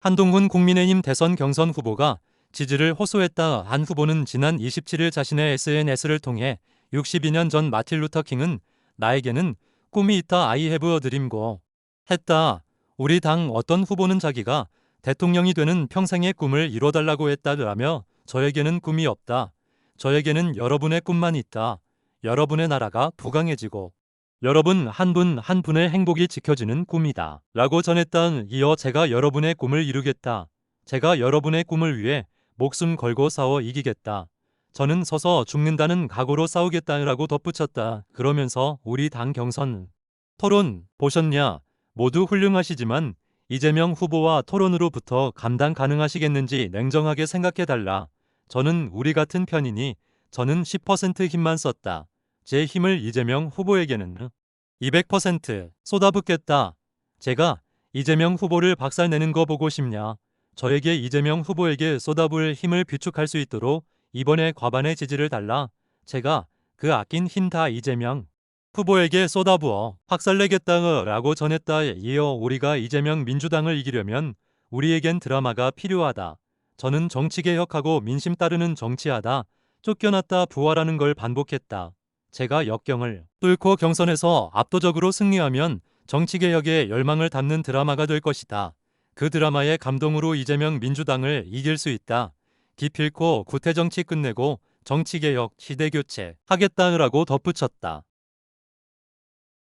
한동훈 국민의힘 대선 경선 후보가 지지를 호소했다 한 후보는 지난 27일 자신의 SNS를 통해 62년 전 마틴 루터 킹은 나에게는 꿈이 있다 I have a dream고 했다. 우리 당 어떤 후보는 자기가 대통령이 되는 평생의 꿈을 이뤄달라고 했다라며 저에게는 꿈이 없다. 저에게는 여러분의 꿈만 있다. 여러분의 나라가 부강해지고 여러분 한분한 분의 행복이 지켜지는 꿈이다. 라고 전했다. 이어 제가 여러분의 꿈을 이루겠다. 제가 여러분의 꿈을 위해 목숨 걸고 싸워 이기겠다. 저는 서서 죽는다는 각오로 싸우겠다라고 덧붙였다. 그러면서 우리 당 경선 토론 보셨냐? 모두 훌륭하시지만 이재명 후보와 토론으로부터 감당 가능하시겠는지 냉정하게 생각해달라. 저는 우리 같은 편이니 저는 10% 힘만 썼다. 제 힘을 이재명 후보에게는 200% 쏟아붓겠다. 제가 이재명 후보를 박살내는 거 보고 싶냐? 저에게 이재명 후보에게 쏟아부을 힘을 비축할 수 있도록 이번에 과반의 지지를 달라. 제가 그 아낀 힘 다 이재명 후보에게 쏟아부어 박살내겠다라고 전했다. 이어 우리가 이재명 민주당을 이기려면 우리에겐 드라마가 필요하다. 저는 정치개혁하고 민심 따르는 정치하다. 쫓겨났다 부활하는 걸 반복했다. 제가 역경을 뚫고 경선에서 압도적으로 승리하면 정치개혁에 열망을 담는 드라마가 될 것이다. 그 드라마의 감동으로 이재명 민주당을 이길 수 있다. 기필코 구태정치 끝내고 정치개혁, 시대교체 하겠다라고 덧붙였다.